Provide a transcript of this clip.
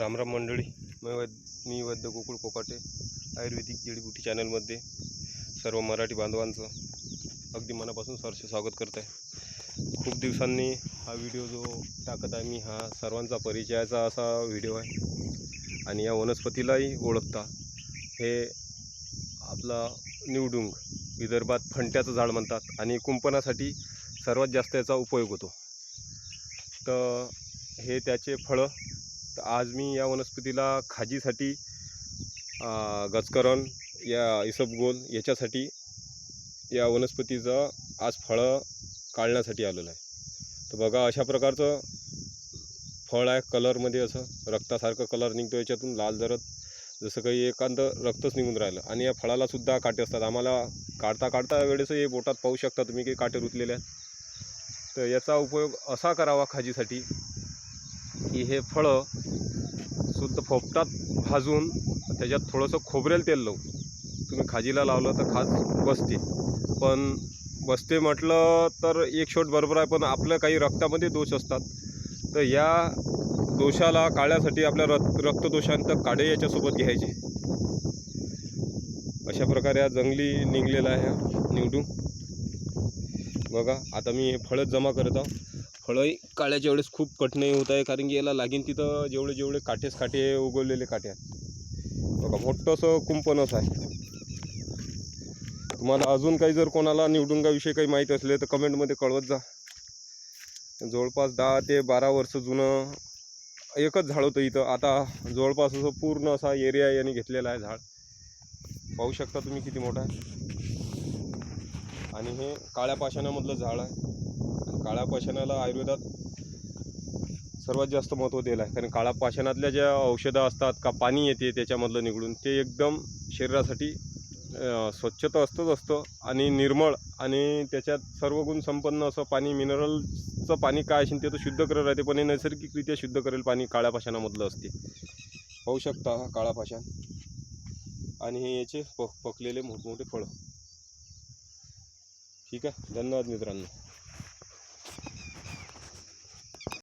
रामराम मंडळी मी वैद मी वैद्य गोकुळ कोकाटे आयुर्वेदिक जडीबुटी चॅनलमध्ये सर्व मराठी बांधवांचं अगदी मनापासून सरसे स्वागत करत आहे. खूप दिवसांनी हा व्हिडिओ जो टाकत आहे मी हा सर्वांचा परिचयाचा असा व्हिडिओ आहे. आणि या वनस्पतीलाही ओळखता. हे आपला निवडुंग विदर्भात फंट्याचं झाड म्हणतात आणि कुंपणासाठी सर्वात जास्त याचा उपयोग होतो. तर हे त्याचे फळं तर आज मी या वनस्पतीला खाजीसाठी गजकरण या इसबगोल याच्यासाठी या वनस्पतीचं आज फळं काढण्यासाठी आलेलं आहे. तर बघा अशा प्रकारचं फळ आहे कलरमध्ये असं. रक्तासारखं कलर निघतो याच्यातून लाल जरत जसं काही एखादं रक्तच निघून राहिलं. आणि या फळालासुद्धा काटे असतात. आम्हाला काढता काढता वेळेस हे बोटात पाहू शकता तुम्ही काही काटे रुतलेले आहेत. तर याचा उपयोग असा करावा खाजीसाठी की हे फळं शुद्ध फोपटात भाजून त्याच्यात थोडंसं खोबरेल तेल लावून तुम्ही खाजीला लावलं तर खाज बसते. पण बसते म्हटलं तर एक शॉट बरोबर आहे पण आपल्या काही रक्तामध्ये दोष असतात. तर या दोषाला काढण्यासाठी आपल्या रक्त रक्तदोषांत काढे याच्यासोबत घ्यायचे. अशा प्रकारे हा जंगली निघलेला आहे निवडून बघा आता मी हे फळच जमा करत आहो. फळं काढायच्या वेळेस खूप कठीण होत आहे कारण की याला लागीन तिथं जेवढे जेवढे काटेच काटे उगवलेले काटे आहेत बघा मोठंसं कुंपणच आहे. तुम्हाला अजून काही जर कोणाला निवडुंगाविषयी काही माहीत असले तर कमेंटमध्ये कळवत जा. जवळपास दहा ते बारा वर्ष जुनं एकच झाड होतं इथं. आता जवळपास असं पूर्ण असा एरिया याने घेतलेला आहे झाड. पाहू शकता तुम्ही किती मोठा आहे. आणि हे काळ्या पाषाणामधलं झाड आहे. काळ्या पाषाणाला आयुर्वेदात सर्वात जास्त महत्त्व दिलं आहे. कारण काळ्या पाषाणातल्या ज्या औषधं असतात का पाणी येते त्याच्यामधलं निघडून ते एकदम शरीरासाठी स्वच्छता असतंच असतं आणि निर्मळ आणि त्याच्यात सर्व गुण संपन्न असं पाणी मिनरलचं पाणी काय असेल ते तर शुद्ध करत राहते पण हे नैसर्गिकरित्या शुद्ध करेल पाणी काळ्या पाषाणामधलं असते. पाहू शकता हा काळा पाषाण. आणि हे याचे प पकलेले मोठमोठे फळं. ठीक आहे? धन्यवाद मित्रांनो.